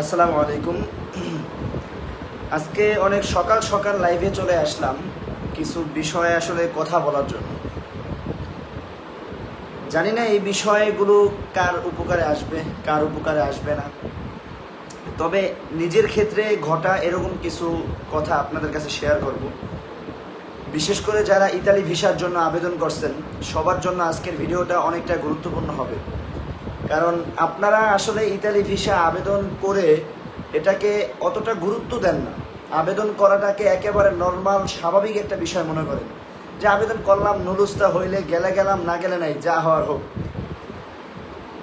আসসালামু আলাইকুম। আজকে অনেক সকাল সকাল লাইভে চলে আসলাম কিছু বিষয়ে আসলে কথা বলার জন্য। জানি না এই বিষয়গুলো কার উপকারে আসবে, কার উপকারে আসবে না। তবে নিজের ক্ষেত্রে ঘটা এরকম কিছু কথা আপনাদের কাছে শেয়ার করব। বিশেষ করে যারা ইতালি ভিসার জন্য আবেদন করছেন, সবার জন্য আজকের ভিডিওটা অনেকটা গুরুত্বপূর্ণ হবে। কারণ আপনারা আসলে ইতালি ভিসা আবেদন করে এটাকে অতটা গুরুত্ব দেন না। আবেদন করাটাকে একেবারে নর্মাল স্বাভাবিক একটা বিষয় মনে করেন। যে আবেদন করলাম, নুলুস্তা হইলে গেলে গেলাম, না গেলে নাই, যা হওয়ার হোক।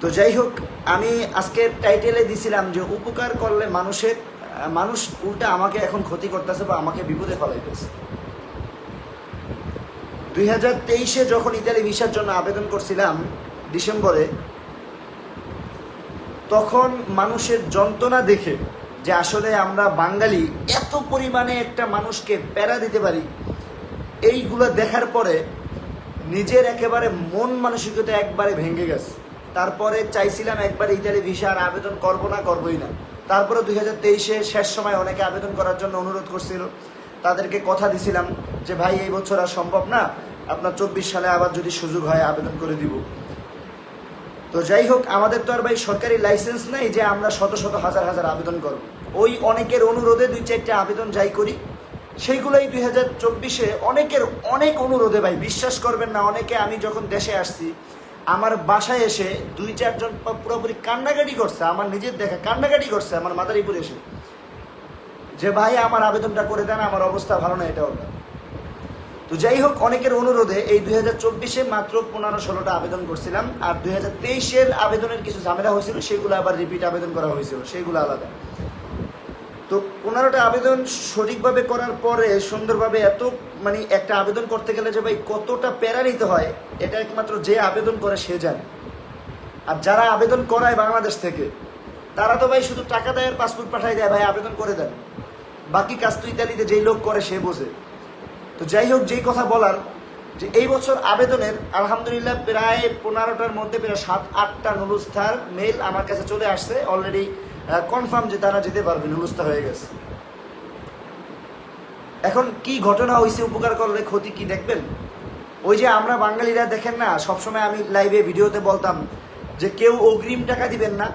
তো যাই হোক, আমি আজকে টাইটেলে দিছিলাম যে উপকার করলে মানুষের, মানুষ উল্টা আমাকে এখন ক্ষতি করতেছে বা আমাকে বিপদে ফেলাইতেছে। দুই হাজার তেইশে যখন ইতালি ভিসার জন্য আবেদন করছিলাম, ডিসেম্বরে তখন মানুষের যন্ত্রণা দেখে যে আসলে আমরা বাঙালি, এত পরিমাণে একটা মানুষকে প্যারা দিতে পারি। এইগুলো দেখার পরে নিজের একেবারে মন মানসিকতা একবারে ভেঙে গেছে। তারপরে চাইছিলাম একবার ইতালি ভিসা আর আবেদন করব না, করবই না। তারপরে দুই হাজার তেইশে শেষ সময় অনেকে আবেদন করার জন্য অনুরোধ করছিল। তাদেরকে কথা দিছিলাম যে, ভাই, এই বছর আর সম্ভব না। আপনার চব্বিশ সালে আবার যদি সুযোগ হয়, আবেদন করে দিব। তো যাই হোক, আমাদের তো আর ভাই সরকারি লাইসেন্স নাই যে আমরা শত শত হাজার হাজার আবেদন করব। ওই অনেকের অনুরোধে দুই চারটে আবেদন যাই করি। সেইগুলোই দুই হাজার চব্বিশে অনেকের অনেক অনুরোধে ভাই, বিশ্বাস করবেন না, অনেকে আমি যখন দেশে আসছি, আমার বাসায় এসে দুই চারজন পুরোপুরি কান্নাকাটি করছে, আমার নিজের দেখা কান্নাকাটি করছে, আমার মাদারীপুর এসে। যে ভাই, আমার আবেদনটা করে দেন, আমার অবস্থা ভালো না এটা ওটা তো যাই হোক, অনেকের অনুরোধে এই দুই হাজার চব্বিশে মাত্র পনেরো ষোলোটা আবেদন করছিলাম। আর দুই হাজার তেইশের আবেদনের কিছু ঝামেলা হয়েছিল, সেগুলো আবার রিপিট আবেদন করা হয়েছিল। সেগুলো আলাদা। তো পনেরোটা আবেদন সঠিকভাবে করার পরে সুন্দরভাবে এত মানে একটা আবেদন করতে গেলে যে ভাই কতটা প্যারা নিতে হয়, এটা একমাত্র যে আবেদন করে সে জানে। আর যারা আবেদন করায় বাংলাদেশ থেকে, তারা তো ভাই শুধু টাকা দেয় আর পাসপোর্ট পাঠাই দেয়, ভাই আবেদন করে দেন। বাকি কাজ তো ইতালিতে যেই লোক করে সে বোঝে। তো যাই হোক, যেই কথা বলার, যে এই বছর আবেদনের আলহামদুলিল্লাহ প্রায় পনেরোটার মধ্যে প্রায় সাত, আটটা নুলুস্থার মেল আমার কাছে চলে আসছে। অলরেডি কনফার্ম যে তারা যেতে পারবে নুলুস্থা হয়ে গেছে। এখন কি ঘটনা হয়েছে উপকার করলে ক্ষতি কি দেখবেন? ওই যে আমরা বাঙালিরা দেখেন না, সবসময় আমি লাইভে ভিডিওতে বলতাম যে কেউ অগ্রিম টাকা দিবেন না।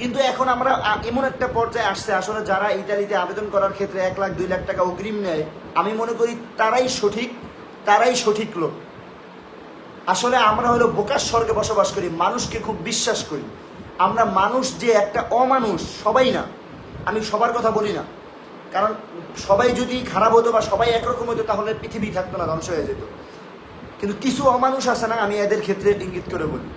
কিন্তু এখন আমরা এমন একটা পর্যায়ে আসছে, আসলে যারা ইতালিতে আবেদন করার ক্ষেত্রে এক লাখ, দুই লাখ টাকা অগ্রিম নেয়, আমি মনে করি তারাই সঠিক তারাই সঠিক লোক। আসলে আমরা হলো বোকার স্বর্গে বসবাস করি, মানুষকে খুব বিশ্বাস করি। আমরা মানুষ যে একটা অমানুষ, সবাই না। আমি সবার কথা বলি না। কারণ সবাই যদি খারাপ হতো বা সবাই একরকম হতো, তাহলে পৃথিবী থাকতো না, ধ্বংস হয়ে যেত। কিন্তু কিছু অমানুষ আছে না, আমি এদের ক্ষেত্রে ইঙ্গিত করে বলি।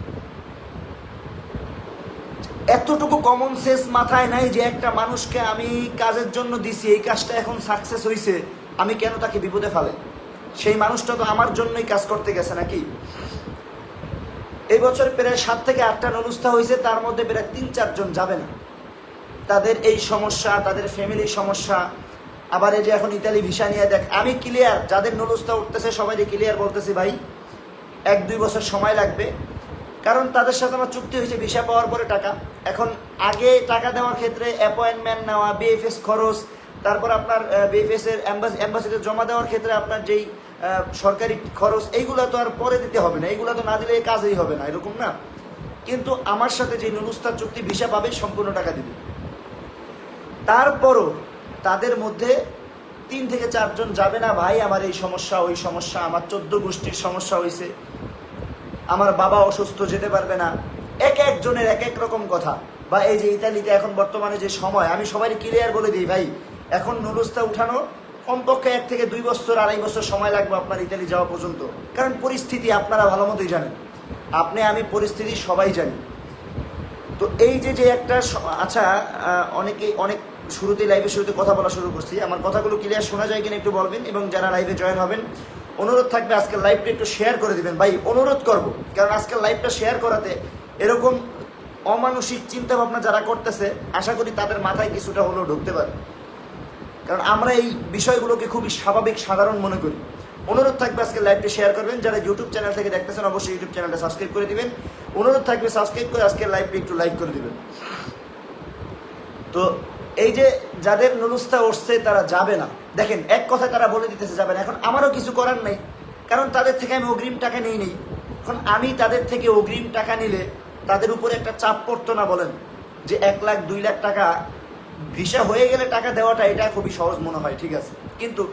এতটুকু কমন সেন্স মাথায় নাই যে একটা মানুষকে আমি কাজের জন্য দিছি, এই কাজটা এখন সাকসেস হয়েছে আমি কেন তাকে বিপদে ফেলে? সেই মানুষটা তো আমার জন্যই কাজ করতে গেছে নাকি? এই বছর প্রায় সাত থেকে আটটা নলুস্থা হয়েছে তার মধ্যে প্রায় তিন চারজন যাবে না। তাদের এই সমস্যা, তাদের ফ্যামিলির সমস্যা, আবার এই যে এখন ইতালি ভিসা নিয়ে দেখ, আমি ক্লিয়ার যাদের নলুস্থা উঠতেছে সবাই যে ক্লিয়ার বলতেছি ভাই, এক দুই বছর সময় লাগবে। কারণ তাদের সাথে আমার চুক্তি হয়েছে, ভিসা পাওয়ার পরে টাকা। এখন আগে টাকা দেওয়ার ক্ষেত্রে অ্যাপয়েন্টমেন্ট নেওয়া বিএফএস খরচ, তারপর আপনার বিএফএস এর অ্যাম্বাসিতে জমা দেওয়ার ক্ষেত্রে আপনার যেই সরকারি খরচ, এইগুলো তো আর পরে দিতে হবে না। এইগুলো তো না দিলে কাজই হবে না, এরকম না। কিন্তু আমার সাথে যে নুরুস্তার চুক্তি, ভিসা পাবে, সম্পূর্ণ টাকা দিবে। তারপরও তাদের মধ্যে তিন থেকে চারজন যাবে না, ভাই, আমার এই সমস্যা, ওই সমস্যা, আমার চোদ্দ গোষ্ঠীর সমস্যা হয়েছে। আমার বাবা অসুস্থ যেতে পারবে না। এক একজনের এক এক রকম কথা। বা এই যে ইতালিতে এখন বর্তমানে যে সময় আমি সবাই ক্লিয়ার বলে দিই ভাই এখন নুরুস্তা উঠানো কমপক্ষে এক থেকে দুই বছর আড়াই বছর সময় লাগবে আপনার ইতালি যাওয়া পর্যন্ত। কারণ পরিস্থিতি আপনারা ভালো মতোই জানেন। আপনি আমি পরিস্থিতি সবাই জানি। তো এই যে যে একটা আচ্ছা আহ, অনেকে অনেক শুরুতে লাইভে শুরুতে কথা বলা শুরু করছি। আমার কথাগুলো ক্লিয়ার শোনা যায় কিনা একটু বলবেন এবং যারা লাইভে জয়েন হবেন অনুরোধ থাকবে আজকের লাইভটা একটু শেয়ার করে দিবেন। ভাই, অনুরোধ করব। কারণ আজকের লাইভটা শেয়ার করাতে এরকম অমানসিক চিন্তা ভাবনা যারা করতেছে, আশা করি তাদের মাথায় কিছুটা হলেও ঢুকতে পারে। কারণ আমরা এই বিষয়গুলোকে খুবই স্বাভাবিক, সাধারণ মনে করি। অনুরোধ থাকবে আজকে লাইভটি শেয়ার করবেন। যারা ইউটিউব চ্যানেল থেকে দেখতেছেন, অবশ্যই ইউটিউব চ্যানেলটা সাবস্ক্রাইব করে দিবেন। অনুরোধ থাকবে সাবস্ক্রাইব করে আজকের লাইভটি একটু লাইক করে দিবেন। তো এই যে যাদের নুলুস্তা উঠছে, তারা যাবে না। দেখেন, এক কথা তারা বলে দিতেছে, যাবে না। এখন আমারও কিছু করার নেই, কারণ তাদের থেকে আমি অগ্রিম টাকা নিই নেই। এখন আমি তাদের থেকে অগ্রিম টাকা নিলে তাদের উপরে একটা চাপ পড়তো না বলেন, যে এক লাখ, দুই লাখ টাকা, ভিসা হয়ে গেলে টাকা দেওয়াটা, এটা খুবই সহজ মনে হয়, ঠিক আছে? কিন্তু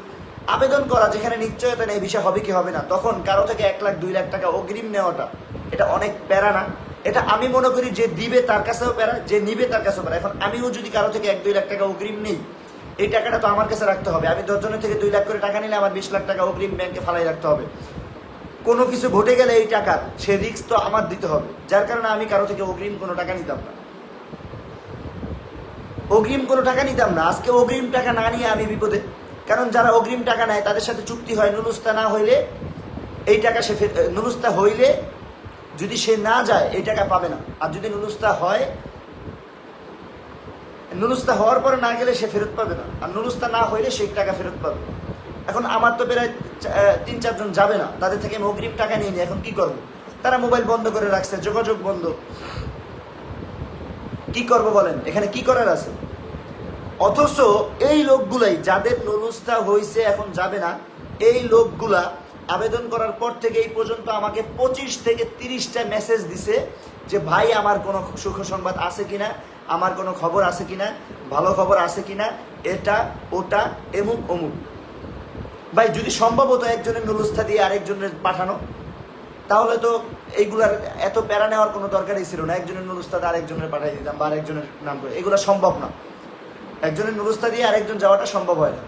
আবেদন করা, যেখানে নিশ্চয়তা নেই, ভিসা হবে কি হবে না, তখন কারও থেকে এক লাখ, দুই লাখ টাকা অগ্রিম নেওয়াটা, এটা অনেক প্যারা না। এটা আমি মনে করি যে দিবে তার কাছেও প্যারা, যে নিবে তার কাছেও প্যারা। এখন আমিও যদি কারও থেকে এক, দুই লাখ টাকা অগ্রিম নেই এই টাকাটা তো আমার কাছে রাখতে হবে। আমি দশজনের থেকে দুই লাখ করে টাকা নিলে আমার বিশ লাখ টাকা অগ্রিম ব্যাংকে ফালাই রাখতে হবে। কোনো কিছু ঘটে গেলে এই টাকা, সে রিস্ক তো আমার দিতে হবে। যার কারণে আমি কারও থেকে অগ্রিম কোনো টাকা নিতাম না। অগ্রিম কোনো টাকা নিতাম না। আজকে অগ্রিম টাকা না নিয়ে আমি বিপদে। কারণ যারা অগ্রিম টাকা নেয়, তাদের সাথে চুক্তি হয়, নুলুস্তা না হইলে এই টাকা সে নুলুস্তা হইলে যদি সে না যায়, এই টাকা পাবে না। আর যদি নুলুস্তা হয় নুলুস্তা হওয়ার পরে না গেলে সে ফেরত পাবে না। আর নুলুস্তা না হইলে সেই টাকা ফেরত পাবে এখন আমার তো প্রায় তিন চারজন যাবে না। তাদের থেকে আমি অগ্রিম টাকা নিয়ে নিই। এখন কি করব? তারা মোবাইল বন্ধ করে রাখছে, যোগাযোগ বন্ধ। কি করব বলেন? এখানে কি করার আছে? অথচ এই লোকগুলাই, যাদের নুরুস্তা হয়েছে এখন যাবে না, এই লোকগুলা আবেদন করার পর থেকে এই পর্যন্ত আমাকে পঁচিশ থেকে তিরিশটা মেসেজ দিছে যে, ভাই, আমার কোনো সুখ সংবাদ আছে কিনা? আমার কোনো খবর আছে কিনা? ভালো খবর আছে কিনা? এটা, ওটা এমুক অমুক। ভাই, যদি সম্ভব হতো একজনের নুরুস্তা দিয়ে আরেকজনের পাঠানো, তাহলে তো এইগুলার এত প্যারা নেওয়ার কোনো দরকারই ছিল না। একজনের নুরুস্তাদ আরেকজনের পাঠাই দিতাম বা আরেকজনের নাম করে। এগুলো সম্ভব না। একজনের নুরুস্তা দিয়ে আরেকজন যাওয়াটা সম্ভব হয় না।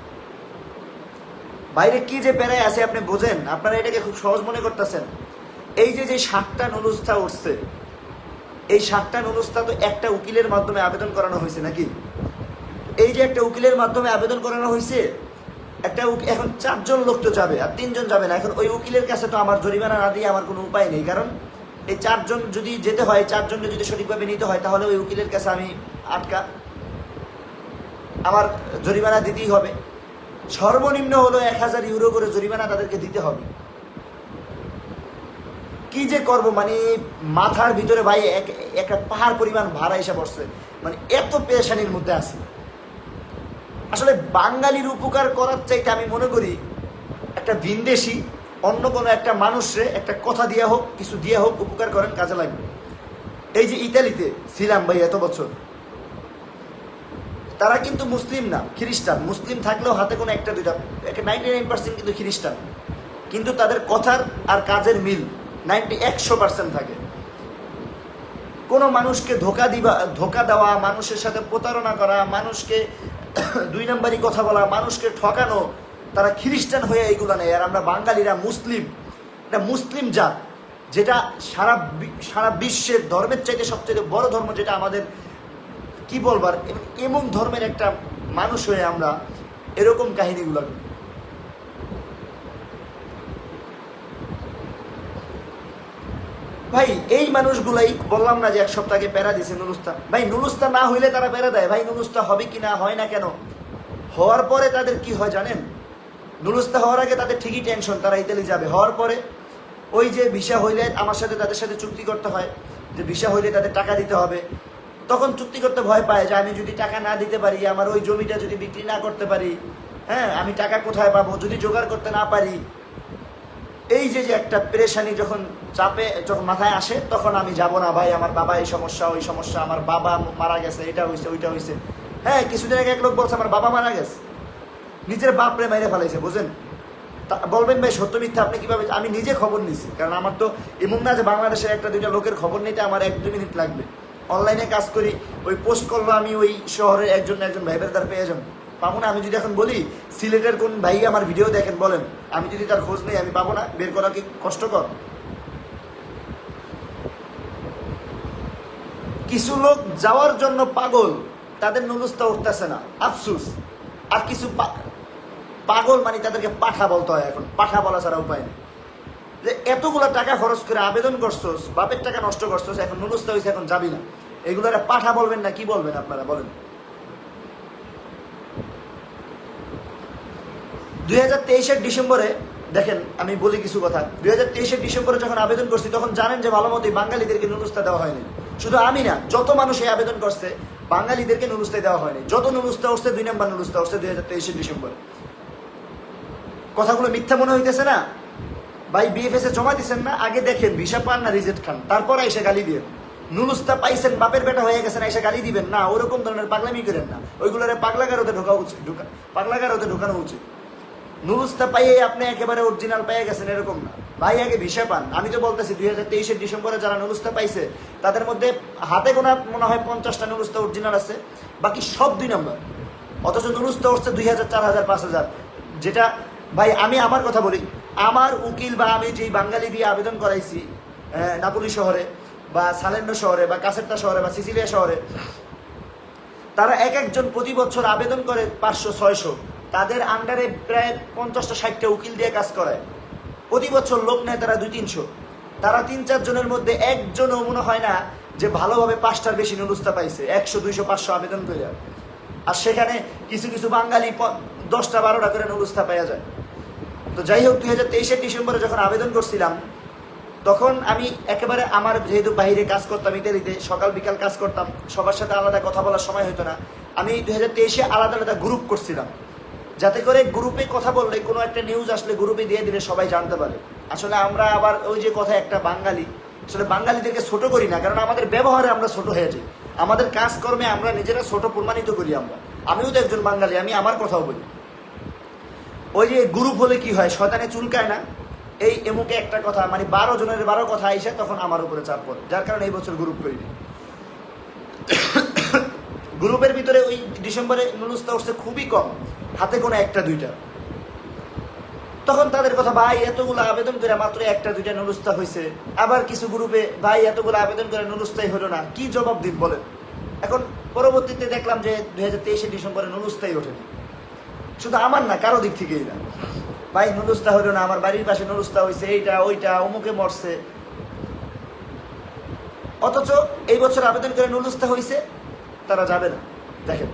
বাইরে কি যে প্যারায় আছে আপনি বোঝেন, আপনারা এটাকে খুব সহজ মনে করতেছেন। এই যে যে ষাটটা নুরুস্তা উঠছে, এই ষাটটা নুরুস্তা তো একটা উকিলের মাধ্যমে আবেদন করানো হয়েছে নাকি? এই যে একটা উকিলের মাধ্যমে আবেদন করানো হয়েছে, একটা এখন চারজন লোক তো যাবে, আর তিনজন যাবে না। এখন ওই উকিলের কাছে তো আমার জরিমানা না দিয়ে আমার কোনো উপায় নেই। কারণ এই চারজন যদি যেতে হয়, চারজনকে যদি সঠিকভাবে নিতে হয়, তাহলে ওই উকিলের কাছে আমি আটকা। আমার জরিমানা দিতেই হবে। সর্বনিম্ন হলো এক হাজার ইউরো করে জরিমানা তাদেরকে দিতে হবে। কি যে করব মানে মাথার ভিতরে ভাই এক একটা পাহাড় পরিমাণ ভাড়া এসে পড়ছে। মানে এত পেরেশানির মধ্যে আছে। আসলে বাঙালির উপকার করার চাইতে আমি মনে করি, একটা ভিনদেশি, অন্য কোনো একটা মানুষরে একটা কথা দিয়া হোক, কিছু দিয়া হোক, উপকার করেন কাজে লাগবে। এই যে ইতালিতে ছিলাম ভাই এত বছর। তারা কিন্তু মুসলিম না, খ্রিস্টান। মুসলিম থাকলেও হাতে কোনো একটা, দুইটা নাইনটি নাইন পার্সেন্ট কিন্তু খ্রিস্টান। কিন্তু তাদের কথার আর কাজের মিল নাইনটি একশো পার্সেন্ট থাকে। কোনো মানুষকে ধোকা দিবা, ধোকা দেওয়া, মানুষের সাথে প্রতারণা করা, মানুষকে দুই নম্বরই কথা বলা, মানুষকে ঠকানো, তারা খ্রিস্টান হয়ে এইগুলো নেয়। আর আমরা বাঙালিরা মুসলিম। এটা মুসলিম জাত, যেটা সারা সারা বিশ্বের ধর্মের চাইতে সবচেয়ে বড় ধর্ম, যেটা আমাদের কি বলবার? এম- এমন ধর্মের একটা মানুষ হয়ে আমরা এরকম কাহিনীগুলো ভাই, এই মানুষগুলাই বললাম না যে এক সপ্তাহে প্যারা দিছে নুরুস্তা ভাই নুরুস্তা না হইলে তারা প্যারা দেয়। ভাই নুরুস্তা হবে কি না, হয় না কেন? হওয়ার পরে তাদের কি হয় জানেন? নুরুস্তা হওয়ার আগে তাদের ঠিকই টেনশন, তারা ইতালি যাবে। হওয়ার পরে ওই যে ভিসা হইলে আমার সাথে তাদের সাথে চুক্তি করতে হয়। যে ভিসা হইলে তাদের টাকা দিতে হবে। তখন চুক্তি করতে ভয় পায় যে আমি যদি টাকা না দিতে পারি, আমার ওই জমিটা যদি বিক্রি না করতে পারি হ্যাঁ আমি টাকা কোথায় পাবো? যদি জোগাড় করতে না পারি, এই যে যে একটা পেরেশানি যখন চাপে, যখন মাথায় আসে, তখন আমি যাব না, ভাই, আমার বাবা এই সমস্যা, ওই সমস্যা, আমার বাবা মারা গেছে, এটা হয়েছে ওইটা হয়েছে হ্যাঁ কিছুদিন আগে এক লোক বলছে, আমার বাবা মারা গেছে। নিজের বাপরে মেরে ফেলাইছে, বুঝেন? বলবেন ভাই, সত্য মিথ্যা আপনি কীভাবে আমি নিজে খবর নিছি, কারণ আমার তো এমন না যে বাংলাদেশের একটা দুইটা লোকের খবর নিতে আমার এক দু মিনিট লাগবে। অনলাইনে কাজ করি, ওই পোস্ট করল আমি ওই শহরের একজন একজন ভাইবের তার পেয়ে যাব। পাবো না? আমি যদি এখন বলি, সিলেটের কোন ভাই আমার ভিডিও দেখেন, বলেন, আমি যদি তার খোঁজ নেই, আমি পাবো না? বের করা কি কষ্টকর? কিছু লোক যাওয়ার জন্য পাগল, তাদের নুলুস্তা উঠতেছে না। আফসুস। আর কিছু পাগল মানে তাদেরকে পাঠা বলতে হয় এখন। পাঠা বলা ছাড়া উপায় নেই। যে এতগুলো টাকা খরচ করে আবেদন করছোস, বাপের টাকা নষ্ট করছোস, এখন নুলুস্তা হয়েছে এখন যাবি না। এগুলোর পাঠা বলবেন না, কি বলবেন আপনারা, বলেন। দুই হাজার তেইশের ডিসেম্বরে, দেখেন, আমি বলি কিছু কথা। দুই হাজার তেইশের ডিসেম্বরে যখন আবেদন করছি, তখন জানেন যে ভালো মতোই বাঙালিদেরকে নুরুস্তা দেওয়া হয়নি। শুধু আমি না, যত মানুষ এই আবেদন করছে, বাঙালিদেরকে নুরুস্তায় দেওয়া হয়নি। যত নুরুস্তা উঠছে, দুই নম্বর নুরুস্তা উঠছে দুই হাজার তেইশে ডিসেম্বর। কথাগুলো মিথ্যা মনে হইতেছে না? ভাই বিএফএস এ জমা দিচ্ছেন না, আগে দেখেন, ভিসা পান না, রিজেক্ট খান। তারপর এসে গালি দিয়ে নুরুস্তা পাইছেন, বাপের বেটা হয়ে গেছেন এসে গালি দিবেন। না, ওরকম ধরনের পাগলামি করেন না। ওইগুলোরে পাগলাগারোতে ঢোকা উচিত, ঢোকা পাগলাগারোতে ঢোকানো উচিত। নুরুস্তা পাইয়ে আপনি একেবারে অরিজিনাল পেয়ে গেছেন, এরকম না। ভাই, আগে ভিসা পান। আমি তো বলতেছি, দুই হাজার তেইশের ডিসেম্বরে যারা নুরুস্তা পাইছে, তাদের মধ্যে হাতে গোনা মনে হয় পঞ্চাশটা নুরুস্তা অরিজিনাল আছে, বাকি সব দুই নম্বর অথচ নুরুস্তা উঠছে দুই হাজার, চার হাজার, পাঁচ হাজার। যেটা ভাই আমি আমার কথা বলি। আমার উকিল বা আমি যেই বাঙালি দিয়ে আবেদন করাইছি আহ, নাপুলি শহরে বা সালেন্ডো শহরে বা কাসেরটা শহরে বা সিসিলিয়া শহরে তারা এক একজন প্রতি বছর আবেদন করে পাঁচশো ছয়শো। তাদের আন্ডারে প্রায় পঞ্চাশটা ষাটটা উকিল দিয়ে কাজ করায়। প্রতি বছর লোক নেয় তারা দুই তিনশো। তারা তিন চারজনের মধ্যে একজনও মনে হয় না যে ভালোভাবে পাঁচটার বেশি নুরুস্তা পাইছে। একশো দুইশো পাঁচশো আবেদন করে যায় আর সেখানে কিছু কিছু বাঙালি দশটা বারোটা করে নুরুস্তা পাওয়া যায়। তো যাই হোক, দুই হাজার তেইশের ডিসেম্বরে যখন আবেদন করছিলাম, তখন আমি একেবারে আমার যেহেতু বাইরে কাজ করতাম ইতালিতে, সকাল বিকাল কাজ করতাম, সবার সাথে আলাদা কথা বলার সময় হতো না, আমি দুই হাজার তেইশে আলাদা আলাদা গ্রুপ করছিলাম। যাতে করে গ্রুপে কথা বললে, কোনো একটা নিউজ আসলে গ্রুপে দিয়ে দিলে সবাই জানতে পারে। আসলে আমরা আবার ওই যে কথা একটা বাঙালি, আসলে বাঙালিদেরকে ছোট করি না, কারণ আমাদের ব্যবহারে আমরা ছোট হয়ে যাই। আমাদের কাজকর্মে আমরা নিজেরা ছোট প্রমাণিত করি আমরা। আমিও তো একজন বাঙালি, আমি আমার কথাও বলি। ওই যে গ্রুপ হলে কি হয়? শয়তানে চুলকায় না? এই এমুকে একটা কথা মানে বারো জনের বারো কথা আইসে তখন আমার উপরে চাপ পড়ে। যার কারণে এই বছর গ্রুপ করিনি। গ্রুপের ভিতরে ওই ডিসেম্বরে নুলুস্তা উঠছে খুবই কম। হাতে কোনো একটা, দুইটা। তখন তাদের কথা, ভাই, এতগুলো আবেদন করে মাত্র একটা, দুইটা নুলুস্তা হয়েছে আবার কিছু গ্রুপে, ভাই, এতগুলো আবেদন করে নুলুস্তাই হলো না। কি জবাব দিন বলেন? এখন পরবর্তীতে দেখলাম যে দুই হাজার তেইশে ডিসেম্বরে নুলুস্তাই ওঠেনি। শুধু আমার না, কারও দিক থেকেই না। ভাই নুলুস্তা হইল না, আমার বাড়ির পাশে নুলুস্তা হয়েছে এইটা, ওইটা, অমুকে মরছে। অথচ এই বছর আবেদন করে নুলুস্তা হয়েছে তারা যাবে না। দেখেন,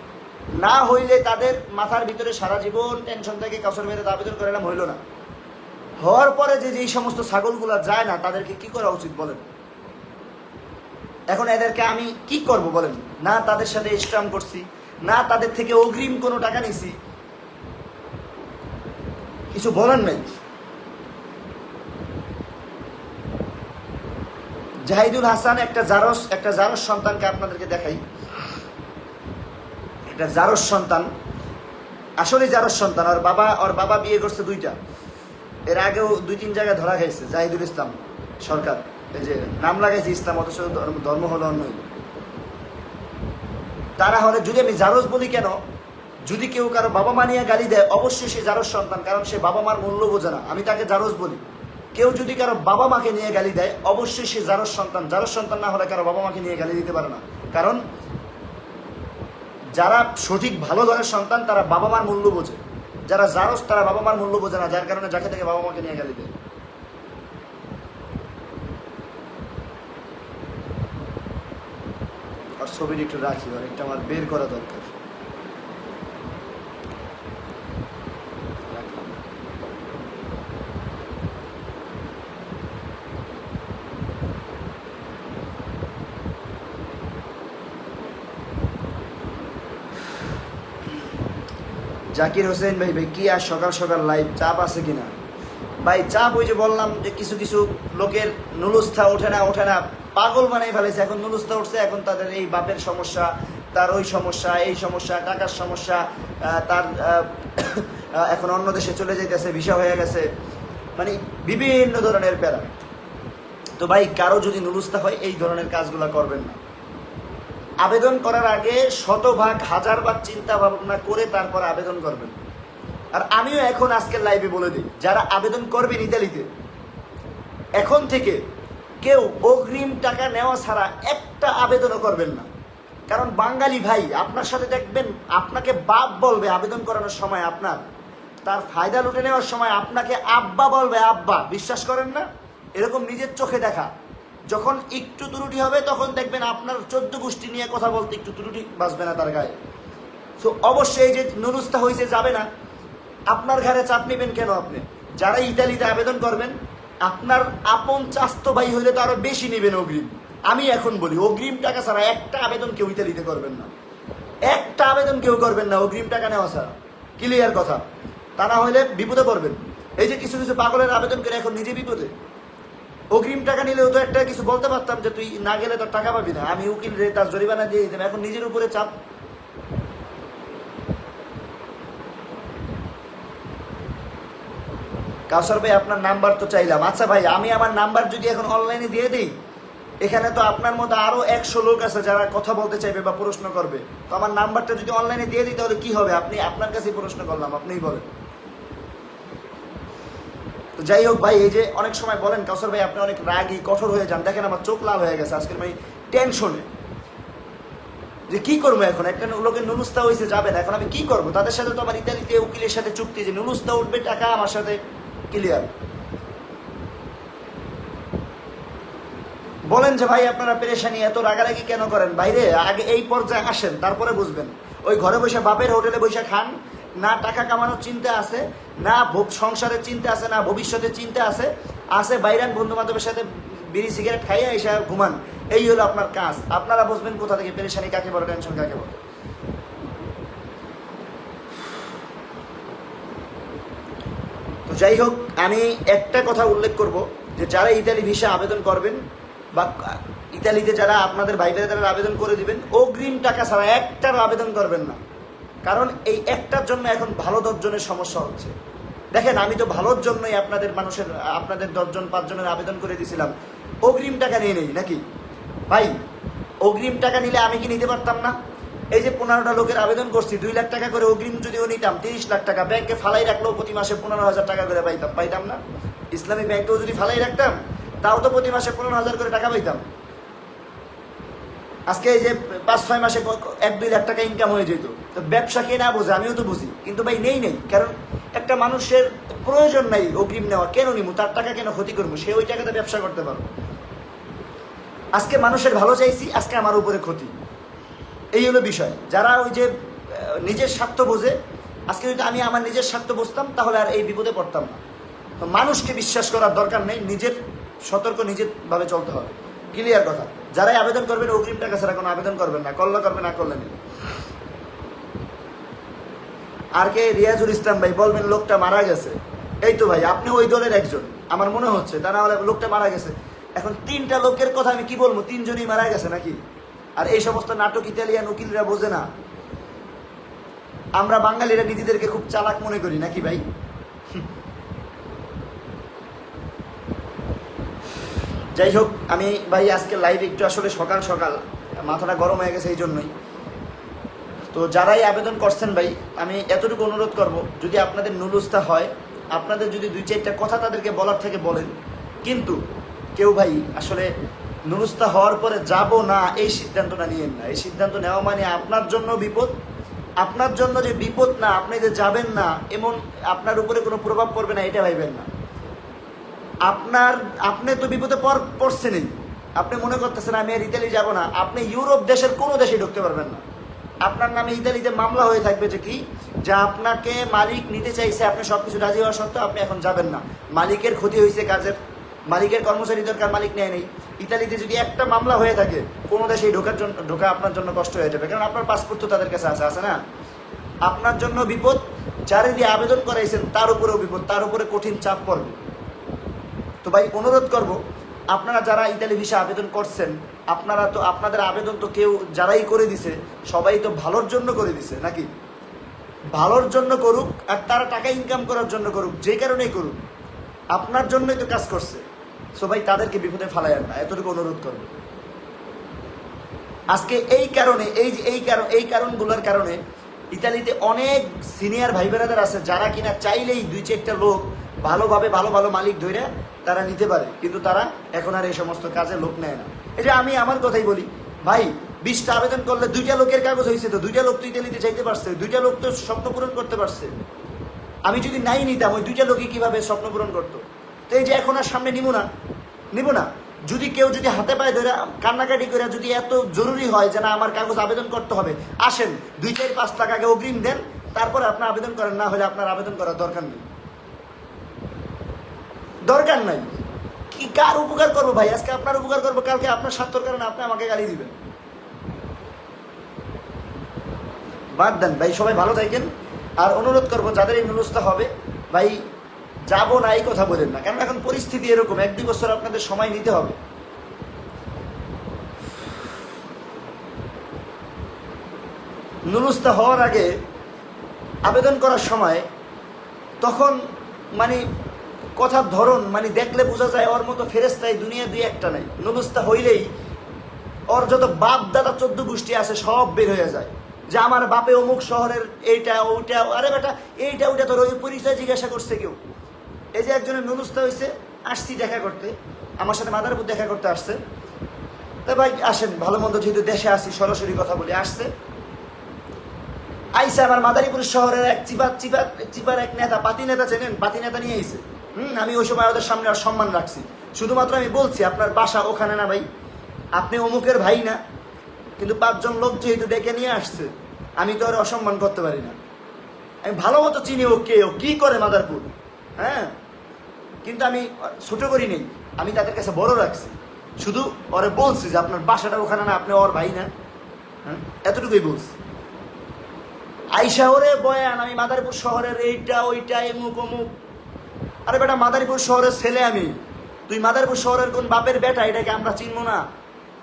না হইলে তাদের মাথার ভিতরে সারা জীবন টেনশন থেকে কাছর মেরে আবেদন করে এলাম হইল না। হওয়ার পরে যে যেই সমস্ত ছাগলগুলা যায় না, তাদেরকে কি করা উচিত বলেন? এখন এদেরকে আমি কি করব বলেন? না তাদের সাথে স্ট্রাম করছি, না তাদের থেকে অগ্রিম কোনো টাকা নিছি কিছু বলার নাই। জাহিদুল হাসান একটা জারস একটা জারস সন্তানকে আপনাদেরকে দেখাই। একটা জারস সন্তান। আসলে জারস সন্তান, আর বাবা ওর বাবা বিয়ে করছে দুইটা। এর আগেও দুই তিন জায়গায় ধরা খাইছে, জাহিদুল ইসলাম সরকার। এই যে নাম লাগাইছে ইসলাম, অথচ ধর্ম হলো অন্য তারা হলে যদি আমি জারস বলি কেন? যদি কেউ কারও বাবা মা নিয়ে গালি দেয়, অবশ্যই সে জারস সন্তান, কারণ সে বাবা মার মূল্য বোঝে না। আমি তাকে জারস বলি। কেউ যদি কারও বাবা মাকে নিয়ে গালি দেয়, অবশ্যই সে জারস সন্তান। জারস সন্তান না হলে কারও বাবা মাকে নিয়ে গালি দিতে পারে না। কারণ যারা সঠিক ভালো ধরনের সন্তান, তারা বাবা মার মূল্য বোঝে। যারা জারস তারা বাবা মার মূল্য বোঝে না, যার কারণে যাকে থেকে বাবা মাকে নিয়ে গালি দেয়। আর ছবিটা একটু রাখি আর একটা আমার বের করা দরকার। জাকির হোসেন ভাই ভাই, কি আর সকাল সকাল লাইভ চাপ আছে কিনা? ভাই, চাপ ওই যে বললাম যে কিছু কিছু লোকের নুলুস্থা ওঠে না ওঠে না। পাগল বানাই ফেলেছে। এখন নুলুস্থা উঠছে, এখন তাদের এই বাপের সমস্যা, তার ওই সমস্যা, এই সমস্যা, টাকার সমস্যা তার এখন অন্য দেশে চলে যাইতেছে ভিসা হয়ে গেছে। মানে বিভিন্ন ধরনের প্যারা। তো ভাই, কারও যদি নুলুস্থা হয়, এই ধরনের কাজগুলো করবেন না। আবেদন করার আগে শতভাগ হাজার বার চিন্তা ভাবনা করে তারপর আবেদন করবেন। আর আমিও এখন আজকের লাইভে বলে দিই, যারা আবেদন করবেন ইতালিতে, এখন থেকে কেউ অগ্রিম টাকা নেওয়া ছাড়া একটা আবেদনও করবেন না। কারণ বাঙালি ভাই, আপনার সাথে দেখবেন, আপনাকে বাপ বলবে, আবেদন করানোর সময় আপনার, তার ফায়দা লুটে নেওয়ার সময় আপনাকে আব্বা বলবে, আব্বা, বিশ্বাস করেন না? এরকম নিজের চোখে দেখা। যখন একটু ত্রুটি হবে, তখন দেখবেন আপনার চোদ্দ গোষ্ঠী নিয়ে কথা বলতে একটু ত্রুটি বাঁচবে না তার গায়ে। সো অবশ্যই যে নুরুস্তা হয়েছে যাবে না, আপনার ঘরে চাপ নেবেন কেন আপনি? যারা ইতালিতে আবেদন করবেন, আপনার আপন চাস্তো ভাই হইলে তো আরও বেশি নেবেন অগ্রিম। আমি এখন বলি, অগ্রিম টাকা ছাড়া একটা আবেদন কেউ ইতালিতে করবেন না। একটা আবেদন কেউ করবেন না, অগ্রিম টাকা নেওয়া ছাড়া। ক্লিয়ার কথা। তা না হলে বিপদে পড়বেন। এই যে কিছু কিছু পাগলের আবেদন করে এখন নিজে বিপদে। অগ্রিম টাকা নিলেও তো একটা কিছু বলতে পারতাম যে তুই না গেলে তোর টাকা পাবি না। আমি উকিল রে, তার জরিমানা দিয়ে দিতাম। এখন নিজের উপরে চাপ। কাউসার ভাই, আপনার নাম্বার তো চাইলাম। আচ্ছা ভাই, আমি আমার নাম্বার যদি এখন অনলাইনে দিয়ে দিই, এখানে তো আপনার মতো আরও একশো লোক আছে যারা কথা বলতে চাইবে বা প্রশ্ন করবে। তো আমার নাম্বারটা যদি অনলাইনে দিয়ে দিই, তাহলে কি হবে? আপনি আপনার কাছেই প্রশ্ন করলাম, আপনিই বলেন। তো যাই হোক ভাই, এই যে অনেক সময় বলেন, কাউসার ভাই, আপনি অনেক রাগী, কঠোর হয়ে যান। দেখেন আমার চোখ লাল হয়ে গেছে আজকের ভাই টেনশনে যে কি করব এখন? একটা লোকের নুনুস্তা হয়েছে যাবে না। এখন আমি কি করব? তাদের সাথে তো আমার ইতালিতে উকিলের সাথে চুক্তি যে নুনুস্তা উঠবে, টাকা আমার সাথে ক্লিয়ার বলেন যে ভাই, আপনারা পেরেশানি, এত রাগারাগি কেন করেন? বাইরে আগে এই পর্যায়ে আসেন, তারপরে বুঝবেন। ওই ঘরে বসে বাপের হোটেলে বসে খান। না টাকা কামানোর চিন্তা আছে না সংসারের চিন্তা আছে, না ভবিষ্যতের চিন্তা আছে। আছে বাইরান বন্ধু বান্ধবের সাথে বিড়ি, সিগারেট খাইয়া এসে ঘুমান। এই হলো আপনার কাজ। আপনারা বুঝবেন কোথা থেকে পেরেশানি কাকে বলে, টেনশন কাকে বলে। তো যাই হোক, আমি একটা কথা উল্লেখ করব যে যারা ইতালি ভিসা আবেদন করবেন বা ইতালিতে যারা আপনাদের বাইরে যারা আবেদন করে দিবেন, অগ্রিম টাকা ছাড়া একটার আবেদন করবেন না। কারণ এই একটার জন্য এখন ভালো দশজনের সমস্যা হচ্ছে। দেখেন, আমি তো ভালোর জন্যই আপনাদের মানুষের, আপনাদের দশজন, পাঁচজনের আবেদন করে দিয়েছিলাম অগ্রিম টাকা নিয়ে নেই নাকি? ভাই, অগ্রিম টাকা নিলে আমি কি নিতে পারতাম না? এই যে পনেরোটা লোকের আবেদন করছি, দুই লাখ টাকা করে অগ্রিম যদিও নিতাম, তিরিশ লাখ টাকা, ব্যাংকে ফালাই রাখলেও প্রতি মাসে পনেরো হাজার টাকা করে পাইতাম পাইতাম না? ইসলামী ব্যাংকেও যদি ফালাই রাখতাম, তাও তো প্রতি মাসে পনেরো হাজার করে টাকা পাইতাম। আজকে এই যে পাঁচ, ছয় মাসে এক, দুই লাখ টাকা ইনকাম হয়ে যেত। তো ব্যবসা কে না বোঝে, আমিও তো বুঝি। কিন্তু ভাই, নেই নেই। কারণ একটা মানুষের প্রয়োজন নাই অগ্রিম নেওয়া। কেন নিমু? তার টাকা কেন ক্ষতি করব? সে ওই টাকাতে ব্যবসা করতে পারব। আজকে মানুষের ভালো চাইছি, আজকে আমার উপরে ক্ষতি। এই হলো বিষয়। যারা ওই যে নিজের স্বার্থ বোঝে, আজকে যদি আমি আমার নিজের স্বার্থ বুঝতাম, তাহলে আর এই বিপদে পড়তাম না। মানুষকে বিশ্বাস করার দরকার নেই, নিজের সতর্ক নিজের ভাবে চলতে হবে। ক্লিয়ার কথা। যারাই আবেদন করবেন, অগ্রিম টাকা ছাড়া কোনো আবেদন করবেন না, করলে করবে না, করলে নেই আর কে রিয়াজুল ইসলাম ভাই বলবেন, লোকটা মারা গেছে এই তো ভাই, আপনি ওই দলের একজন। আমার মনে হচ্ছে তা না হলে লোকটা মারা গেছে। এখন তিনটা লোকের কথা আমি কি বলব? তিনজনই মারা গেছে নাকি? আর এই সমস্ত নাটক ইতালিয়ান উকিলরা বোঝে না। আমরা বাঙালিরা নিজেদেরকে খুব চালাক মনে করি, নাকি ভাই? যাই হোক, আমি ভাই আজকে লাইভ একটু আসলে সকাল সকাল। মাথাটা গরম হয়ে গেছে এই জন্যই। তো যারাই আবেদন করছেন ভাই, আমি এতটুকু অনুরোধ করব, যদি আপনাদের নুলুস্তা হয়, আপনাদের যদি দুই চারটা কথা তাদেরকে বলার থেকে বলেন। কিন্তু কেউ ভাই, আসলে নুরুস্তা হওয়ার পরে যাব না, এই সিদ্ধান্তটা নিয়েন না। এই সিদ্ধান্ত নেওয়া মানে আপনার জন্য বিপদ। আপনার জন্য যে বিপদ না, আপনি যে যাবেন না, এমন আপনার উপরে কোনো প্রভাব পড়বে না, এটা ভাইবেন না। আপনার, আপনি তো বিপদে পর, পড়ছেনই। আপনি মনে করতেছেন আমি আর ইতালি যাব না। আপনি ইউরোপ দেশের কোনো দেশে ঢুকতে পারবেন না। আপনার নামে ইতালিতে মামলা হয়ে থাকবে যে কি? যে আপনাকে মালিক নিতে চাইছে, আপনি সব কিছু রাজি হওয়া সত্ত্বেও আপনি এখন যাবেন না। মালিকের ক্ষতি হয়েছে কাজের। মালিকের কর্মচারী দরকার, মালিক নেয় নেই। ইতালিতে যদি একটা মামলা হয়ে থাকে, কোনো দেশেই ঢোকার জন্য ঢোকা আপনার জন্য কষ্ট হয়ে যাবে। কারণ আপনার পাসপোর্ট তো তাদের কাছে আছে আছে না? আপনার জন্য বিপদ, যারে দিয়ে আবেদন করাইছেন, তার উপরেও বিপদ, তার উপরে কঠিন চাপ পড়বে। তো ভাই, অনুরোধ করব আপনারা যারা ইতালি ভিসা আবেদন করছেন, আপনারা তো, আপনাদের আবেদন তো কেউ যারাই করে দিছে, সবাই তো ভালোর জন্য করে দিছে, নাকি? ভালোর জন্য করুক আর তারা টাকা ইনকাম করার জন্য করুক, যে কারণেই করুক, আপনার জন্যই তো কাজ করছে। সো ভাই, তাদেরকে বিপদে ফালাইয়েন না, এতটুকু অনুরোধ করব। আজকে এই কারণে, এই এই কারণ, এই কারণগুলোর কারণে ইতালিতে অনেক সিনিয়র ভাই বোনেদের আছে, যারা কিনা চাইলেই দুই চারটা লোক ভালোভাবে ভালো ভালো মালিক ধরে তারা নিতে পারে। কিন্তু তারা এখন আর এই সমস্ত কাজে লোক নেয় না। যে আমি আমার কথাই বলি, ভাই, বিশটা আবেদন করলে দুইটা লোকের কাগজ হয়েছে তো, দুইটা লোক তো ইতালিতে চাইতে পারছে, দুইটা লোক তো স্বপ্ন পূরণ করতে পারছে। আমি যদি নাই নিতাম, ওই দুইটা লোকই কীভাবে স্বপ্ন পূরণ করতো? তো এই যে এখন আর সামনে নিব না নিব না। যদি কেউ যদি হাতে পায়ে ধরে কান্নাকাটি করে যদি এত জরুরি হয় যে না, আমার কাগজ আবেদন করতে হবে, আসেন, দুই চার পাঁচ টাকা আগে অগ্রিম দেন, তারপর আপনার আবেদন করেন, না হলে আপনার আবেদন করার দরকার নেই। দরকার নাই। কি, কার উপকার করব ভাই? আজকে আপনার উপকার করব, কালকে আপনার স্বার্থর কারণে আপনি আমাকে গালি দিবেন। বাদ দেন ভাই, সবাই ভালো থাকেন। আর অনুরোধ করব, যাদের এই নুলুস্তা হবে, ভাই, যাব না, এই কথা বলেন না। কারণ এখন পরিস্থিতি এরকম, এক দুই বছর আপনাদের সময় নিতে হবে। নুলুস্তা হওয়ার আগে আবেদন করার সময় তখন মানে কথার ধরন মানে দেখলে বোঝা যায় ওর মতো ফেরেস্তাই দুনিয়া দুই একটা নাই। নুলুস্তা হইলেই ওর যত বাপ দাদা চোদ্দ গোষ্ঠী আছে, সব বের হয়ে যায়। যে আমার বাপে অমুক শহরের এইটা, ওইটা, আরে বেটা, এইটা, ওইটা তোর ওই পরিচয় জিজ্ঞাসা করছে কেউ? এই যে একজনের নুলুস্তা হয়েছে আসছি দেখা করতে। আমার সাথে মাদারপুর দেখা করতে আসছে। তা ভাই, আসেন, ভালো মন্দ যেহেতু দেশে আসি সরাসরি কথা বলে, আসছে। আইসা আমার মাদারীপুর শহরের এক চিপার চিপার চিপার এক নেতা, পাতি নেতা চেনেন? পাতি নেতা নিয়ে আইসে হুম, আমি ওই সময় ওদের সামনে আর সম্মান রাখছি। শুধুমাত্র আমি বলছি, আপনার বাসা ওখানে না ভাই। আপনি অমুকের ভাই না। কিন্তু পাঁচজন লোক যেহেতু ডেকে নিয়ে আসছে, আমি তো আর অসম্মান করতে পারি না। আমি ভালো মতো চিনি ও কে, ও কী করে মাদারপুর? হ্যাঁ? কিন্তু আমি ছোট করি নেই, আমি তাদের কাছে বড় রাখছি। শুধু ওরে বলছি যে, আপনার বাসাটা ওখানে না, আপনি ওর ভাই না। হ্যাঁ? এতটুকুই বলছি। আইসা ওরে বয়ান, আমি মাদারপুর শহরের এইটা, ওইটা, এমুক, অমুক। আরে বেটা, মাদারীপুর শহরের ছেলে আমি। তুই মাদারীপুর শহরের কোন বাপের বেটা, এটাকে আমরা চিনবো না।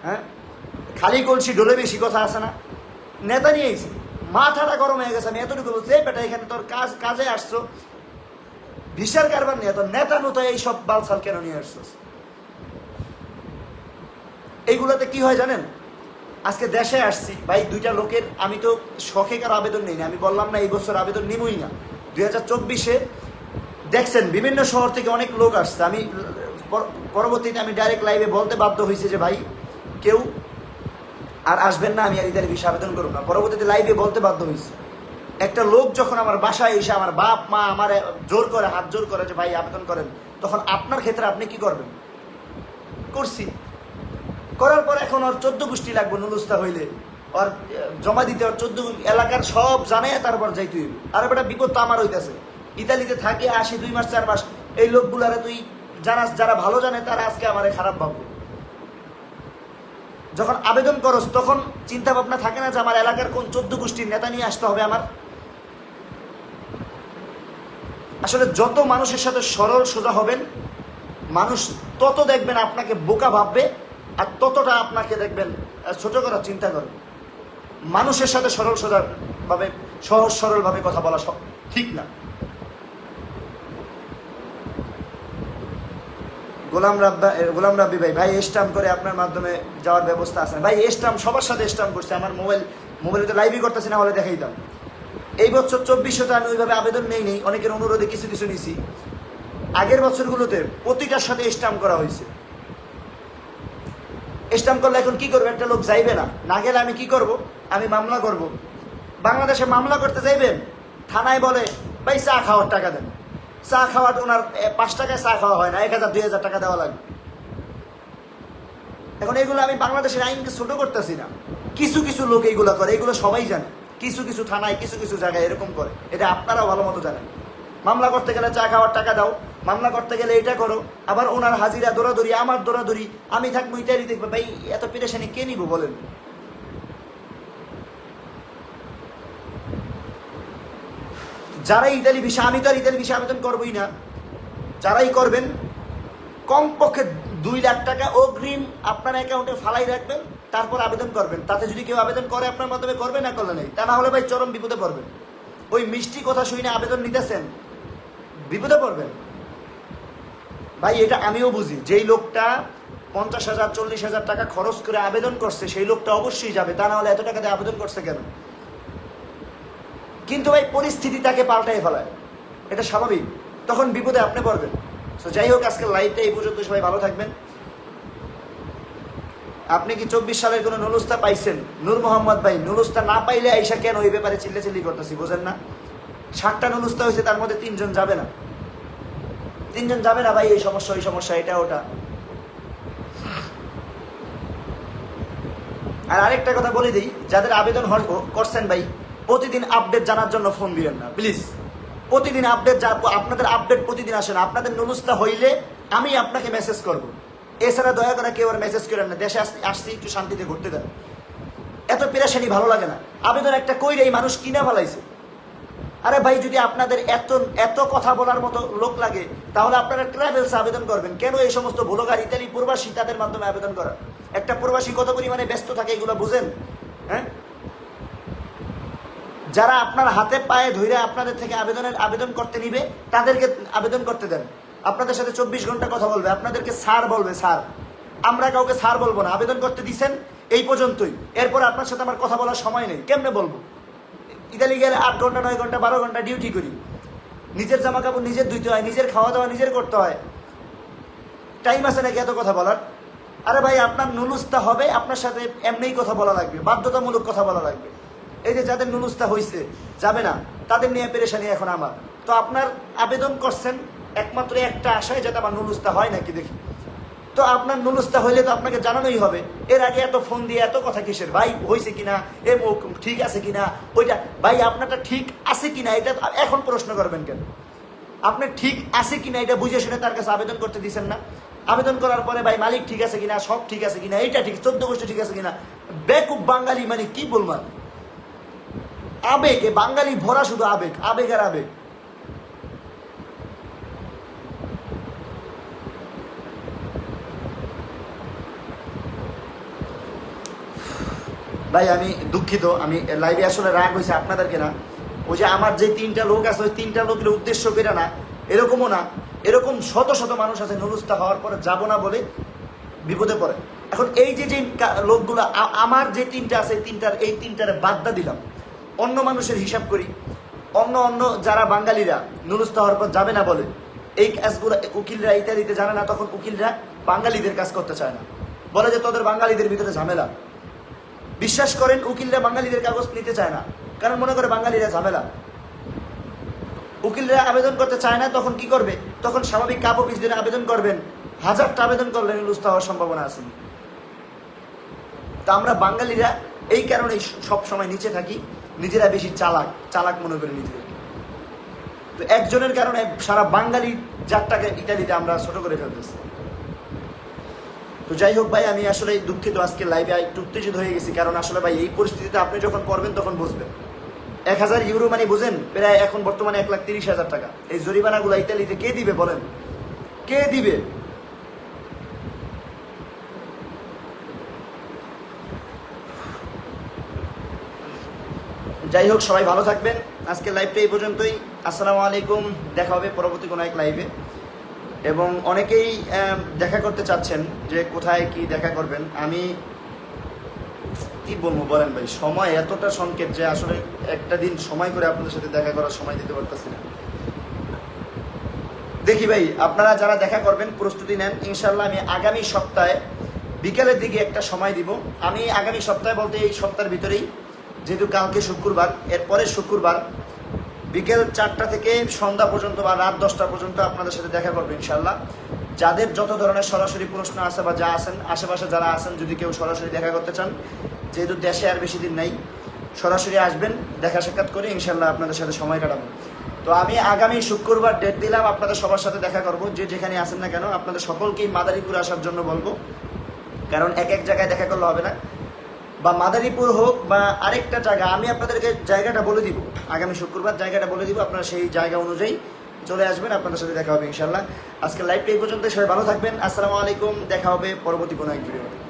হ্যাঁ? খালি কলসি ডোলে বেশি কথা আছে না। নেতা নিয়ে আইছি। মাথাটা গরম হয়ে গেছে, আমি এতটুকু বলছি বেটা, এখানে তোর কাজ, কাজে আসছো। ভিসার কারবার নিয়ে, তোর নেতা নতা এইসব বালসাল কেন নিয়ে আসছস? এইগুলোতে কি হয় জানেন? আজকে দেশে আসছি, ভাই, দুইটা লোকের, আমি তো শখে কারও আবেদন নেই না আমি বললাম না এই বছর আবেদন নিবই না। দুই হাজার চব্বিশে দেখছেন, বিভিন্ন শহর থেকে অনেক লোক আসছে। আমি পরবর্তীতে আমি ডাইরেক্ট লাইভে বলতে বাধ্য হয়েছে যে, ভাই, কেউ আর আসবেন না, আমি আর ইতালি ভিসা আবেদন করব না। পরবর্তীতে লাইভে বলতে বাধ্য হয়েছে। একটা লোক যখন আমার বাসায় এসে আমার বাপ, মা আমার জোর করে, হাত জোর করে যে, ভাই, আবেদন করেন। তখন আপনার ক্ষেত্রে আপনি কি করবেন? করছি। করার পর এখন ওর চোদ্দ গোষ্ঠী লাগবে নুলুস্তা হইলে। ওর জমা দিতে ওর চোদ্দ এলাকার সব জানে তারপর যাই তুই আর বেটা, বিপদ তো আমার হইতেছে। ইতালিতে থাকে, আসি দুই মাস, চার মাস। এই লোকগুলারে তুই জানাস যারা ভালো জানে, তারা আজকে আমারে খারাপ ভাববে। যখন আবেদন করস, তখন চিন্তা ভাবনা থাকে না যে আমার এলাকার কোন চোদ্দ গোষ্ঠীর নেতা নিয়ে আসতে হবে আমার? আসলে যত মানুষের সাথে সরল সোজা হবেন, মানুষ তত দেখবেন আপনাকে বোকা ভাববে, আর ততটা আপনাকে দেখবেন ছোট করার চিন্তা করবে। মানুষের সাথে সরল সোজা ভাবে সহজ সরলভাবে কথা বলা সব ঠিক না। গোলাম রাব্বা গোলাম রাব্বি ভাই ভাই স্টাম্প করে আপনার মাধ্যমে যাওয়ার ব্যবস্থা আছে। ভাই স্টাম্প সবার সাথে স্টাম্প করছে। আমার মোবাইল মোবাইলে তো লাইভই করতেছি না, হলে দেখাইতাম এই বছর চব্বিশশো তো আমি ওইভাবে আবেদন নেই নেই, অনেকের অনুরোধে কিছু কিছু নিছি। আগের বছরগুলোতে প্রতিটার সাথে স্টাম্প করা হয়েছে। স্টাম্প করলে এখন কি করবে? একটা লোক যাইবে না। না গেলে আমি কি করব? আমি মামলা করব। বাংলাদেশে মামলা করতে যাইবেন, থানায় বলে, ভাই, চা খাওয়ার টাকা দেন। চা খাওয়ার ওনার পাঁচ টাকায় চা খাওয়া হয় না, এক হাজার, দুই হাজার টাকা দেওয়া লাগবে এখন এগুলো আমি বাংলাদেশের আইনকে ছোট করতেছি না। কিছু কিছু লোক এইগুলো করে এগুলো সবাই জানে। কিছু কিছু থানায়, কিছু কিছু জায়গায় এরকম করে। এটা আপনারাও ভালো মতো জানেন। মামলা করতে গেলে চা খাওয়ার টাকা দাও, মামলা করতে গেলে এটা করো। আবার ওনার হাজিরা দৌড়াদৌড়ি আমার দৌড়াদৌড়ি আমি থাকব ইত্যাদি দেখব, ভাই, এত পেরেশানি কে নিব বলেন? যারা ইতালি ভিসা আমি তো আর ইতালি ভিসা আবেদন করবোই না। যারাই করবেন, কমপক্ষে দুই লাখ টাকা অগ্রিম আপনার অ্যাকাউন্টে ফালাই রাখবেন, তারপর আবেদন করবেন। তাতে যদি কেউ আবেদন করে, আপনার মাধ্যমে করবে না করলে নেই? তা না হলে ভাই চরম বিপদে পড়বেন। ওই মিষ্টি কথা শুনে আবেদন নিতেছেন, বিপদে পড়বেন। ভাই, এটা আমিও বুঝি। যেই লোকটা পঞ্চাশ হাজার, চল্লিশ হাজার টাকা খরচ করে আবেদন করছে, সেই লোকটা অবশ্যই যাবে। তা না হলে এত টাকা দিয়ে আবেদন করছে কেন? কিন্তু ভাই পরিস্থিতি তাকে পাল্টাই ফেলায় এটা স্বাভাবিক। তখন বিপদে আপনি পড়বেন। তো যাই হোক আজকে লাইভটা এই পর্যন্ত সবাই ভালো থাকবেন। আপনি কি চব্বিশ সালের কোনো নুলুস্তা পাইছেন? নূর মোহাম্মদ ভাই, নুলুস্তা না পাইলে আইসা কেন ওই ব্যাপারে চিল্লে চিল্লি করতেছি, বোঝেন না? ষাটটা নুলুস্তা হয়েছে, তার মধ্যে তিনজন যাবে না। তিনজন যাবে না ভাই, এই সমস্যা, ওই সমস্যা, এটা, ওটা। আর আরেকটা কথা বলে দিই, যাদের আবেদন করছেন ভাই প্রতিদিন আপডেট জানার জন্য ফোন দিবেন না প্লিজ প্রতিদিন আপডেট আপনাদের আপডেট প্রতিদিন আসেন আপনাদের নুলুস্তা হইলে আমি আপনাকে মেসেজ করব। এছাড়া দয়া করে কেউ আর মেসেজ করেন না। দেশে আসতে আসছি, একটু শান্তিতে ঘুরতে দেন এত পেরাশানি ভালো লাগে না। আবেদন একটা কইরে এই মানুষ কিনা ফেলাইছে? আরে ভাই, যদি আপনাদের এত এত কথা বলার মতো লোক লাগে, তাহলে আপনারা ট্রাভেলস আবেদন করবেন। কেন এই সমস্ত ভোলগার ইতালি প্রবাসী তাদের মাধ্যমে আবেদন করা? একটা প্রবাসী কত পরিমাণে ব্যস্ত থাকে এগুলো বুঝেন? হ্যাঁ? যারা আপনার হাতে পায়ে ধরে আপনাদের থেকে আবেদনের আবেদন করতে নিবে, তাদেরকে আবেদন করতে দেন। আপনাদের সাথে চব্বিশ ঘণ্টা কথা বলবে, আপনাদেরকে স্যার বলবে, স্যার। আমরা কাউকে স্যার বলব না, আবেদন করতে দিছেন, এই পর্যন্তই। এরপর আপনার সাথে আমার কথা বলার সময় নেই, কেমনে বলব? ইতালি গেলে আট ঘণ্টা, নয় ঘণ্টা, বারো ঘণ্টা ডিউটি করি। নিজের জামা কাপড় নিজের ধুইতে হয়, নিজের খাওয়া দাওয়া নিজের করতে হয়। টাইম আছে নাকি এত কথা বলার? আরে ভাই, আপনার নুলুস্তা হবে, আপনার সাথে এমনিই কথা বলা লাগবে, বাধ্যতামূলক কথা বলা লাগবে। এই যে যাদের নুলুস্তা হয়েছে যাবে না, তাদের নিয়ে পেরেশানি এখন আমার। তো আপনার আবেদন করছেন, একমাত্র একটা আশায় যাতে আমার নুলুস্তা হয় নাকি দেখি। তো আপনার নুলুস্তা হইলে তো আপনাকে জানানোই হবে, এর আগে এত ফোন দিয়ে এত কথা কিসের, ভাই হয়েছে কিনা, এ ঠিক আছে কিনা, ওইটা, ভাই আপনারটা ঠিক আছে কিনা, এটা এখন প্রশ্ন করবেন কেন? আপনার ঠিক আছে কিনা এটা বুঝে শুনে তার কাছে আবেদন করতে দিচ্ছেন না। আবেদন করার পরে, ভাই মালিক ঠিক আছে কিনা, সব ঠিক আছে কিনা, এইটা ঠিক, চোদ্দ গোষ্ঠী ঠিক আছে কিনা, বেকুব বাঙালি মানে কি বলবেন আবেগ, এ বাঙালি ভরা শুধু আবেগ আবেগ আর আবেগ। ভাই, আমি দুঃখিত, আমি লাইভে আসলে রাগ হয়েছে আপনাদেরকে না। ওই যে আমার যে তিনটা লোক আছে, ওই তিনটা লোকের উদ্দেশ্য করে না, এরকমও না, এরকম শত শত মানুষ আছে, নুরুস্তা হওয়ার পরে যাব না বলে বিপদে পড়ে। এখন এই যে যে লোকগুলো আমার যে তিনটা আছে, তিনটার এই তিনটার বাদদা দিলাম। অন্য মানুষের হিসাব করি। অন্য অন্য যারা বাঙালিরা নুরুস্তা হওয়ার পর যাবে না বলে, এই কাজগুলো উকিলরা ইত্যাদিতে জানে না, তখন উকিলরা বাঙালিদের কাজ করতে চায় না। বলে যে, তোদের বাঙালিদের ভিতরে ঝামেলা। বিশ্বাস করেন, উকিলরা বাঙালিদের কাগজ নিতে চায় না, কারণ মনে করে বাঙালিরা ঝামেলা। উকিলরা আবেদন করতে চায় না, তখন কি করবে? তখন স্বাভাবিক কাপ অফিস দিনে আবেদন করবেন। হাজারটা আবেদন করলে নিরুস্ত হওয়ার সম্ভাবনা আছে। তা আমরা বাঙালিরা এই কারণেই সব সময় নিচে থাকি। নিজেরা বেশি চালাক চালাক মনে করে নিজেদেরকে তো একজনের কারণে সারা বাঙালি জাতটাকে ইটালিতে আমরা ছোট করে ফেলতেছি। তো যাই হোক ভাই, আমি আসলে দুঃখিত আজকে লাইভে একটু উত্তেজিত হয়ে গেছি, কারণ আসলে ভাই, এই পরিস্থিতিতে আপনি যখন পড়বেন তখন বুঝবেন। এক হাজার ইউরো মানে বুঝেন, প্রায় এখন বর্তমানে এক লাখ তিরিশ হাজার টাকা। এই জরিমানাগুলো ইতালিতে কে দিবে বলেন? কে দিবে? যাই হোক, সবাই ভালো থাকবেন। আজকে লাইভটা এই পর্যন্তই। আসসালামু আলাইকুম। দেখা হবে পরবর্তী কোনো এক লাইভে এবং অনেকেই দেখা করতে চাচ্ছেন যে কোথায় কি দেখা করবেন। আমি কি বলব বলেন ভাই, সময় এতটা সংকেত যে আসলে একটা দিন সময় করে আপনাদের সাথে দেখা করার সময় দিতে পারতেছি না। দেখি ভাই, আপনারা যারা দেখা করবেন, প্রস্তুতি নেন। ইনশাল্লাহ আমি আগামী সপ্তাহে বিকেলের দিকে একটা সময় দিব। আমি আগামী সপ্তাহে বলতে এই সপ্তাহের ভিতরেই যেহেতু কালকে শুক্রবার, এরপরে শুক্রবার বিকেল চারটা থেকে সন্ধ্যা পর্যন্ত বা রাত দশটা পর্যন্ত আপনাদের সাথে দেখা করব ইনশাল্লাহ যাদের যত ধরনের সরাসরি প্রশ্ন আছে বা যা আছেন, আশেপাশে যারা আছেন, যদি কেউ সরাসরি দেখা করতে চান, যেহেতু দেশে আর বেশি দিন নাই, সরাসরি আসবেন, দেখা সাক্ষাৎ করে ইনশাল্লাহ আপনাদের সাথে সময় কাটাবো। তো আমি আগামী শুক্রবার ডেট দিলাম, আপনাদের সবার সাথে দেখা করব, যে যেখানে আসেন না কেন, আপনাদের সকলকেই মাদারীপুর আসার জন্য বলব। কারণ এক এক জায়গায় দেখা করলে হবে না। বা মাদারীপুর হোক বা আরেকটা জায়গা, আমি আপনাদেরকে জায়গাটা বলে দিব। আগামী শুক্রবার জায়গাটা বলে দিব, আপনারা সেই জায়গা অনুযায়ী চলে আসবেন, আপনাদের সাথে দেখা হবে ইনশাল্লাহ আজকে লাইভটা এই পর্যন্ত সবাই ভালো থাকবেন, আসসালামু আলাইকুম, দেখা হবে পরবর্তী কোনো এক ভিডিও